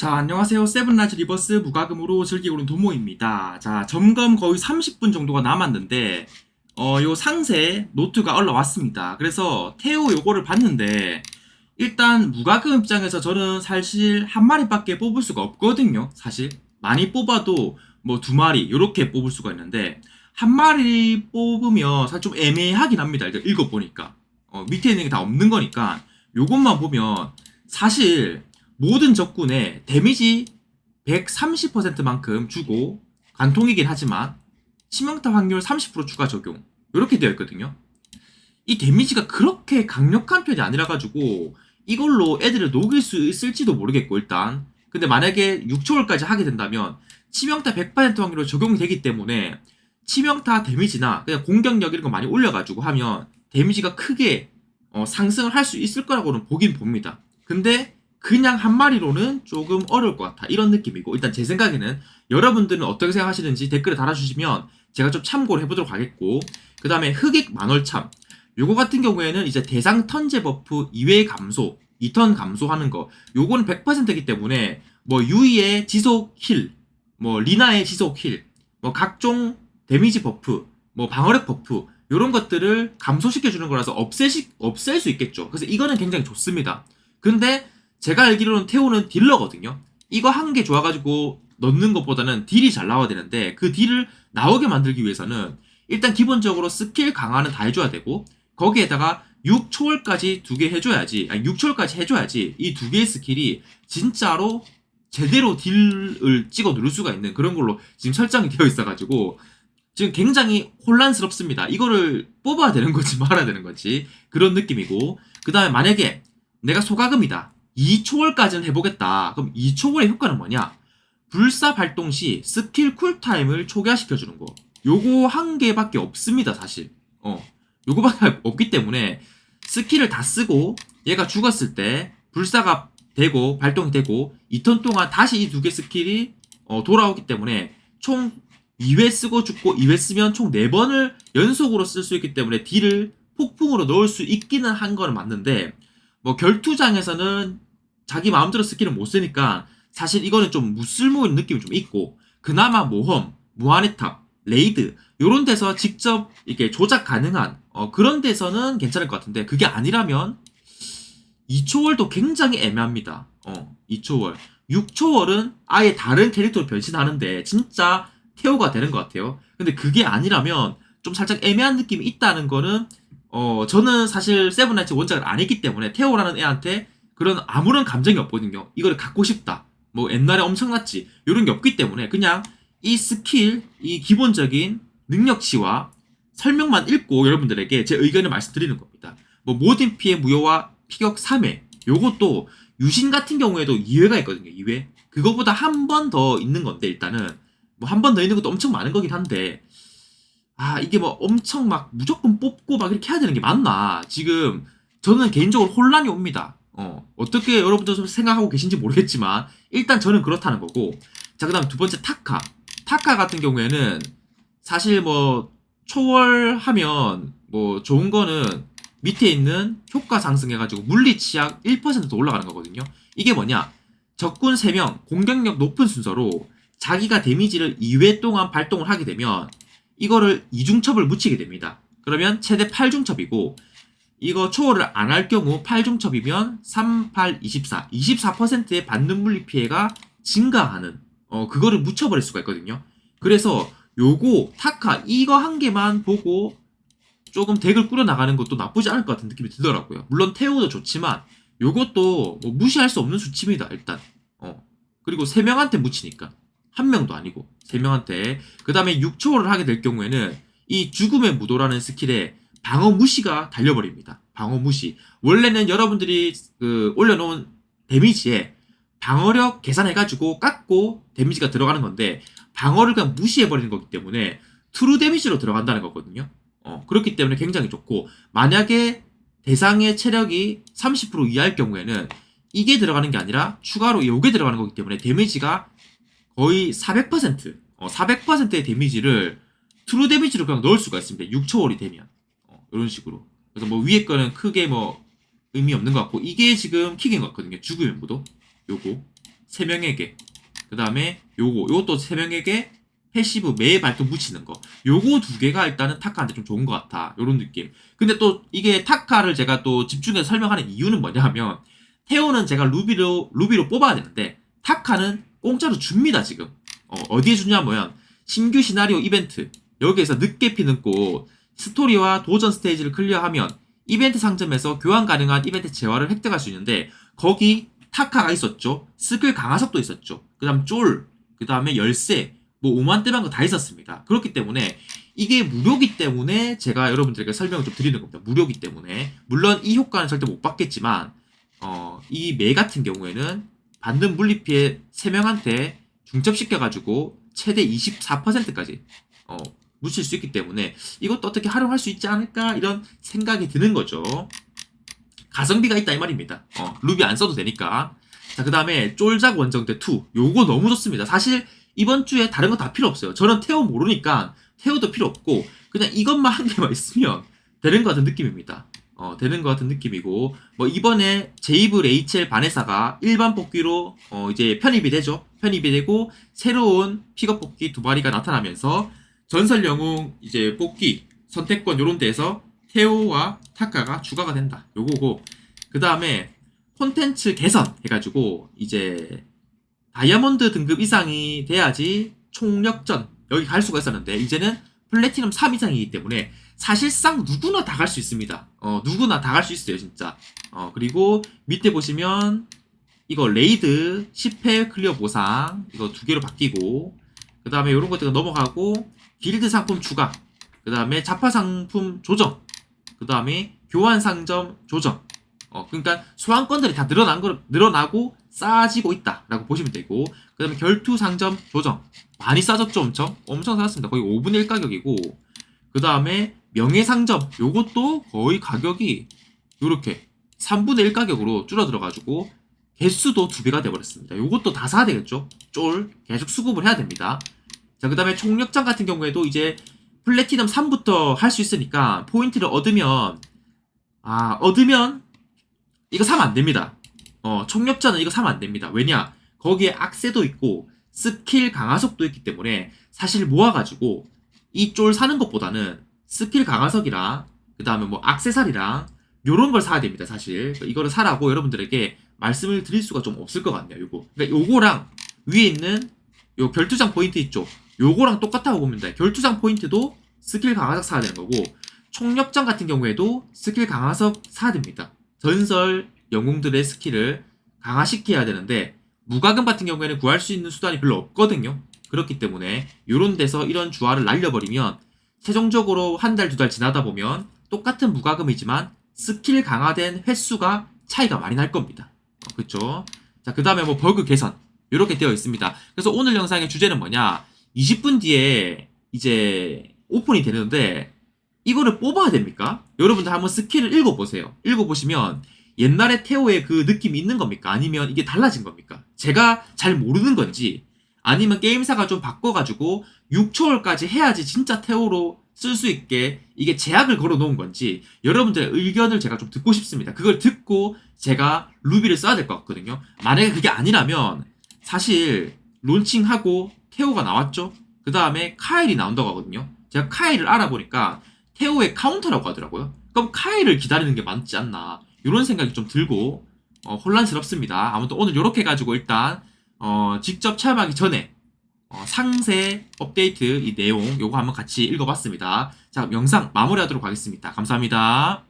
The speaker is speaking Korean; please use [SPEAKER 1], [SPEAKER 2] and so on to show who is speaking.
[SPEAKER 1] 자, 안녕하세요. 세븐라이트 리버스 무과금으로 즐기고 있는 도모입니다. 자, 점검 거의 30분 정도가 남았는데, 어, 요 상세 노트가 올라왔습니다. 그래서 태우 요거를 봤는데, 일단 무과금 입장에서 저는 사실 한 마리밖에 뽑을 수가 없거든요. 사실. 많이 뽑아도 뭐 두 마리, 요렇게 뽑을 수가 있는데, 한 마리 뽑으면 사실 좀 애매하긴 합니다. 일단 읽어보니까. 어, 밑에 있는 게 다 없는 거니까, 요것만 보면, 사실, 모든 적군에 데미지 130%만큼 주고 관통이긴 하지만 치명타 확률 30% 추가 적용 이렇게 되어 있거든요. 이 데미지가 그렇게 강력한 편이 아니라 가지고 이걸로 애들을 녹일 수 있을지도 모르겠고 일단 근데 만약에 6초월까지 하게 된다면 치명타 100% 확률로 적용이 되기 때문에 치명타 데미지나 그냥 공격력 이런 거 많이 올려가지고 하면 데미지가 크게 어, 상승을 할 수 있을 거라고는 보긴 봅니다. 근데 그냥 한 마리로는 조금 어려울 것 같아. 이런 느낌이고, 일단 제 생각에는 여러분들은 어떻게 생각하시는지 댓글에 달아주시면 제가 좀 참고를 해보도록 하겠고, 그 다음에 흑익 만월참. 요거 같은 경우에는 이제 대상 턴제 버프 2회 감소, 2턴 감소하는 거, 요거는 100%이기 때문에, 뭐, 유이의 지속 힐, 뭐, 리나의 지속 힐, 뭐, 각종 데미지 버프, 뭐, 방어력 버프, 요런 것들을 감소시켜주는 거라서 없애시, 없앨 수 있겠죠. 그래서 이거는 굉장히 좋습니다. 근데, 제가 알기로는 태우는 딜러거든요. 이거 한 개 좋아가지고 넣는 것보다는 딜이 잘 나와야 되는데 그 딜을 나오게 만들기 위해서는 일단 기본적으로 스킬 강화는 다 해줘야 되고 거기에다가 6초월까지 두 개 해줘야지 아니 6초월까지 해줘야지 이 두 개의 스킬이 진짜로 제대로 딜을 찍어 누를 수가 있는 그런 걸로 지금 설정이 되어 있어가지고 지금 굉장히 혼란스럽습니다. 이거를 뽑아야 되는 건지 말아야 되는 건지 그런 느낌이고 그 다음에 만약에 내가 소가금이다 2초월까지는 해보겠다. 그럼 2초월의 효과는 뭐냐? 불사 발동 시 스킬 쿨타임을 초기화시켜주는 거. 요거 한 개밖에 없습니다, 사실. 어. 요거밖에 없기 때문에 스킬을 다 쓰고 얘가 죽었을 때 불사가 되고 발동이 되고 2턴 동안 다시 이 두 개 스킬이 어, 돌아오기 때문에 총 2회 쓰고 죽고 2회 쓰면 총 4번을 연속으로 쓸 수 있기 때문에 딜을 폭풍으로 넣을 수 있기는 한 거는 맞는데 뭐 결투장에서는 자기 마음대로 스킬을 못 쓰니까 사실 이거는 좀 무쓸모인 느낌이 좀 있고 그나마 모험, 무한의 탑, 레이드 요런 데서 직접 이렇게 조작 가능한 어, 그런 데서는 괜찮을 것 같은데 그게 아니라면 2초월도 굉장히 애매합니다. 어, 2초월. 6초월은 아예 다른 캐릭터로 변신하는데 진짜 태오가 되는 것 같아요. 근데 그게 아니라면 좀 살짝 애매한 느낌이 있다는 거는 어 저는 사실 세븐나이츠 원작을 안 했기 때문에 태오라는 애한테 그런 아무런 감정이 없거든요. 이걸 갖고 싶다. 뭐 옛날에 엄청났지. 이런 게 없기 때문에 그냥 이 스킬, 이 기본적인 능력치와 설명만 읽고 여러분들에게 제 의견을 말씀드리는 겁니다. 뭐 모든 피해 무효와 피격 3회. 요것도 유신 같은 경우에도 2회가 있거든요. 2회. 그거보다 한 번 더 있는 건데 일단은 뭐 한 번 더 있는 것도 엄청 많은 거긴 한데 아 이게 뭐 엄청 막 무조건 뽑고 막 이렇게 해야 되는 게 맞나? 지금 저는 개인적으로 혼란이 옵니다. 어 어떻게 여러분들 생각하고 계신지 모르겠지만 일단 저는 그렇다는 거고. 자 그 다음 두 번째 타카. 타카 같은 경우에는 사실 뭐 초월하면 뭐 좋은 거는 밑에 있는 효과 상승해가지고 물리 치약 1%더 올라가는 거거든요. 이게 뭐냐? 적군 3명 공격력 높은 순서로 자기가 데미지를 2회 동안 발동을 하게 되면 이거를 이중첩을 묻히게 됩니다. 그러면 최대 8중첩이고 이거 초월을 안 할 경우 8중첩이면 3, 8, 24, 24%의 받는 물리 피해가 증가하는 어 그거를 묻혀버릴 수가 있거든요. 그래서 요거 타카 이거 한 개만 보고 조금 덱을 꾸려 나가는 것도 나쁘지 않을 것 같은 느낌이 들더라고요. 물론 태우도 좋지만 요것도 뭐 무시할 수 없는 수치입니다. 일단 어 그리고 세 명한테 묻히니까 한 명도 아니고 세 명한테 그 다음에 6초월을 하게 될 경우에는 이 죽음의 무도라는 스킬에 방어 무시가 달려버립니다. 방어 무시. 원래는 여러분들이 그 올려놓은 데미지에 방어력 계산해가지고 깎고 데미지가 들어가는 건데 방어를 그냥 무시해버리는 거기 때문에 트루 데미지로 들어간다는 거거든요. 어, 그렇기 때문에 굉장히 좋고 만약에 대상의 체력이 30% 이하일 경우에는 이게 들어가는 게 아니라 추가로 요게 들어가는 거기 때문에 데미지가 거의 400% 어, 400%의 데미지를 트루 데미지로 그냥 넣을 수가 있습니다. 6초월이 되면. 어, 이런 식으로. 그래서 뭐 위에 거는 크게 뭐 의미 없는 것 같고 이게 지금 킥인 것 같거든요. 죽으면 무도. 요거. 3명에게. 그 다음에 요거. 요것도 3명에게 패시브 매 발동 묻히는 거. 요거 두 개가 일단은 타카한테 좀 좋은 것 같아 요런 느낌. 근데 또 이게 타카를 제가 또 집중해서 설명하는 이유는 뭐냐 하면 테오는 제가 루비로 루비로 뽑아야 되는데 타카는 공짜로 줍니다 지금. 어, 디에 주냐면 신규 시나리오 이벤트. 여기에서 늦게 피는 꽃. 스토리와 도전 스테이지를 클리어하면 이벤트 상점에서 교환 가능한 이벤트 재화를 획득할 수 있는데 거기 타카가 있었죠. 스킬 강화석도 있었죠. 그 다음 쫄그 다음에 열쇠 뭐 5만 대만 거 다 있었습니다. 그렇기 때문에 이게 무료기 때문에 제가 여러분들에게 설명을 좀 드리는 겁니다. 무료기 때문에. 물론 이 효과는 절대 못 받겠지만 어, 이 매 같은 경우에는 받는 물리피해 3명한테 중첩시켜가지고 최대 24%까지 어, 묻힐 수 있기 때문에 이것도 어떻게 활용할 수 있지 않을까 이런 생각이 드는 거죠. 가성비가 있다 이 말입니다. 어, 루비 안 써도 되니까. 자, 그 다음에 쫄작 원정대 2. 요거 너무 좋습니다. 사실 이번 주에 다른 거 다 필요 없어요. 저는 태오 모르니까 태오도 필요 없고 그냥 이것만 한 개만 있으면 되는 것 같은 느낌입니다. 어, 되는 것 같은 느낌이고 뭐 이번에 제이브 레이첼 바네사가 일반 뽑기로 어, 이제 편입이 되죠. 편입이 되고 새로운 픽업 뽑기 두 마리가 나타나면서 전설 영웅 이제 뽑기 선택권 요런 데에서 테오와 타카가 추가가 된다. 요거고 그 다음에 콘텐츠 개선 해가지고 이제 다이아몬드 등급 이상이 돼야지 총력전 여기 갈 수가 있었는데 이제는 플래티넘 3 이상이기 때문에 사실상 누구나 다 갈 수 있습니다. 어, 누구나 다 갈 수 있어요, 진짜. 어, 그리고 밑에 보시면 이거 레이드 10회 클리어 보상 이거 두 개로 바뀌고 그 다음에 이런 것들 넘어가고 길드 상품 추가 그 다음에 자파 상품 조정 그 다음에 교환 상점 조정 어 그러니까 소환권들이 다 늘어난 거 늘어나고 싸지고 있다라고 보시면 되고 그 다음에 결투 상점 조정 많이 싸졌죠 엄청 엄청 싸졌습니다 거의 5분의 1 가격이고 그 다음에 명예 상점 요것도 거의 가격이 요렇게 3분의 1 가격으로 줄어들어 가지고 개수도 두 배가 돼버렸습니다. 요것도 다 사야 되겠죠? 쫄 계속 수급을 해야 됩니다. 자, 그 다음에 총력장 같은 경우에도 이제 플래티넘 3부터 할 수 있으니까 포인트를 얻으면 아 얻으면 이거 사면 안 됩니다. 어 총력자는 이거 사면 안 됩니다. 왜냐? 거기에 악세도 있고 스킬 강화석도 있기 때문에 사실 모아가지고 이 쫄 사는 것보다는 스킬 강화석이랑 그 다음에 뭐 악세살이랑 요런 걸 사야 됩니다 사실. 이거를 사라고 여러분들에게 말씀을 드릴 수가 좀 없을 것 같네요 요거. 그러니까 요거랑 위에 있는 요 결투장 포인트 있죠? 요거랑 똑같다고 돼. 결투장 포인트도 스킬 강화석 사야 되는 거고 총력장 같은 경우에도 스킬 강화석 사야 됩니다. 전설 영웅들의 스킬을 강화시켜야 되는데 무과금 같은 경우에는 구할 수 있는 수단이 별로 없거든요 그렇기 때문에 요런 데서 이런 주화를 날려버리면 최종적으로 한 달 두 달 지나다 보면 똑같은 무과금이지만 스킬 강화된 횟수가 차이가 많이 날 겁니다. 어, 그쵸? 자, 그 다음에 뭐 버그 개선. 이렇게 되어 있습니다. 그래서 오늘 영상의 주제는 뭐냐? 20분 뒤에 이제 오픈이 되는데 이거를 뽑아야 됩니까? 여러분들 한번 스킬을 읽어보세요. 읽어보시면 옛날에 테오의 그 느낌이 있는 겁니까? 아니면 이게 달라진 겁니까? 제가 잘 모르는 건지 아니면 게임사가 좀 바꿔가지고 6초월까지 해야지 진짜 테오로 쓸 수 있게 이게 제약을 걸어 놓은 건지 여러분들의 의견을 제가 좀 듣고 싶습니다. 그걸 듣고 제가 루비를 써야 될 것 같거든요. 만약에 그게 아니라면 사실 론칭하고 테오가 나왔죠. 그 다음에 카일이 나온다고 하거든요. 제가 카일을 알아보니까 테오의 카운터라고 하더라고요. 그럼 카일을 기다리는 게 맞지 않나 이런 생각이 좀 들고 어, 혼란스럽습니다. 아무튼 오늘 이렇게 가지고 일단 어, 직접 체험하기 전에 어, 상세 업데이트 이 내용 요거 한번 같이 읽어봤습니다. 자 영상 마무리하도록 하겠습니다. 감사합니다.